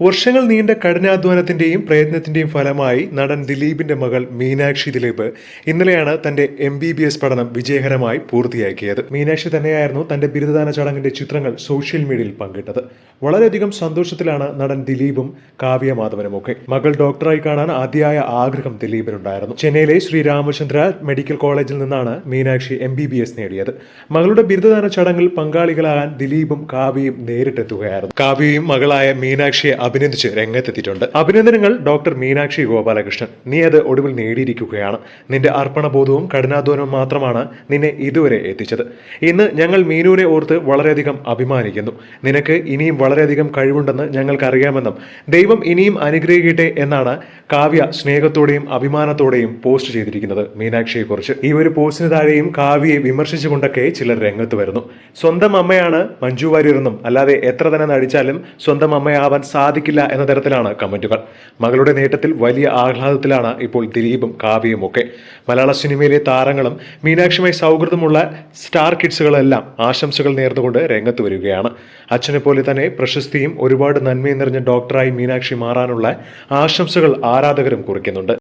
വർഷങ്ങൾ നീണ്ട കഠിനാധ്വാനത്തിന്റെയും പ്രയത്നത്തിന്റെയും ഫലമായി നടൻ ദിലീപിന്റെ മകൾ മീനാക്ഷി ദിലീപ് ഇന്നലെയാണ് തന്റെ എം ബി ബി എസ് പഠനം വിജയകരമായി പൂർത്തിയാക്കിയത്. മീനാക്ഷി തന്നെയായിരുന്നു തന്റെ ബിരുദദാന ചടങ്ങിന്റെ ചിത്രങ്ങൾ സോഷ്യൽ മീഡിയയിൽ പങ്കിട്ടത്. വളരെയധികം സന്തോഷത്തിലാണ് നടൻ ദിലീപും കാവ്യ മാധവനുമൊക്കെ. മകൾ ഡോക്ടറായി കാണാൻ അതിയായ ആഗ്രഹം ദിലീപിനുണ്ടായിരുന്നു. ചെന്നൈയിലെ ശ്രീരാമചന്ദ്ര മെഡിക്കൽ കോളേജിൽ നിന്നാണ് Meenakshi M B B S നേടിയത്. മകളുടെ ബിരുദദാന ചടങ്ങിൽ പങ്കാളികളാകാൻ ദിലീപും കാവ്യയും നേരിട്ടെത്തുകയായിരുന്നു. കാവ്യയും മകളായ മീനാക്ഷിയെ അഭിനന്ദിച്ച് രംഗത്തെത്തിയിട്ടുണ്ട്. അഭിനന്ദനങ്ങൾ ഡോക്ടർ മീനാക്ഷി ഗോപാലകൃഷ്ണൻ. നീ അത് ഒടുവിൽ നേടിയിരിക്കുകയാണ്. നിന്റെ അർപ്പണബോധവും കഠിനാധ്വാനവും മാത്രമാണ് നിന്നെ ഇതുവരെ എത്തിച്ചത്. ഇന്ന് ഞങ്ങൾ മീനുവിനെ ഓർത്ത് വളരെയധികം അഭിമാനിക്കുന്നു. നിനക്ക് ഇനിയും വളരെയധികം കഴിവുണ്ടെന്ന് ഞങ്ങൾക്കറിയാമെന്നും ദൈവം ഇനിയും അനുഗ്രഹിക്കട്ടെ എന്നാണ് കാവ്യ സ്നേഹത്തോടെയും അഭിമാനത്തോടെയും പോസ്റ്റ് ചെയ്തിരിക്കുന്നത് മീനാക്ഷിയെക്കുറിച്ച്. ഈ ഒരു പോസ്റ്റിന് താഴെയും കാവ്യയെ വിമർശിച്ചുകൊണ്ടൊക്കെ ചിലർ രംഗത്ത് വരുന്നു. സ്വന്തം അമ്മയാണ് മഞ്ജു വാര്യരെന്നും അല്ലാതെ എത്ര തന്നെ നടിച്ചാലും സ്വന്തം അമ്മയാവാൻ സാധിക്കില്ല എന്ന തരത്തിലാണ് കമന്റുകൾ. മകളുടെ നേട്ടത്തിൽ വലിയ ആഹ്ലാദത്തിലാണ് ഇപ്പോൾ ദിലീപും കാവ്യയും ഒക്കെ മലയാള സിനിമയിലെ താരങ്ങളും മീനാക്ഷിയുമായി സൗഹൃദമുള്ള സ്റ്റാർ കിഡ്സുകളെല്ലാം ആശംസകൾ നേർന്നുകൊണ്ട് രംഗത്ത് വരികയാണ്. അച്ഛനെ പോലെ തന്നെ പ്രശസ്തിയും ഒരുപാട് നന്മയും നിറഞ്ഞ ഡോക്ടറായി മീനാക്ഷി മാറാനുള്ള ആശംസകൾ ആരാധകരും കുറിക്കുന്നുണ്ട്.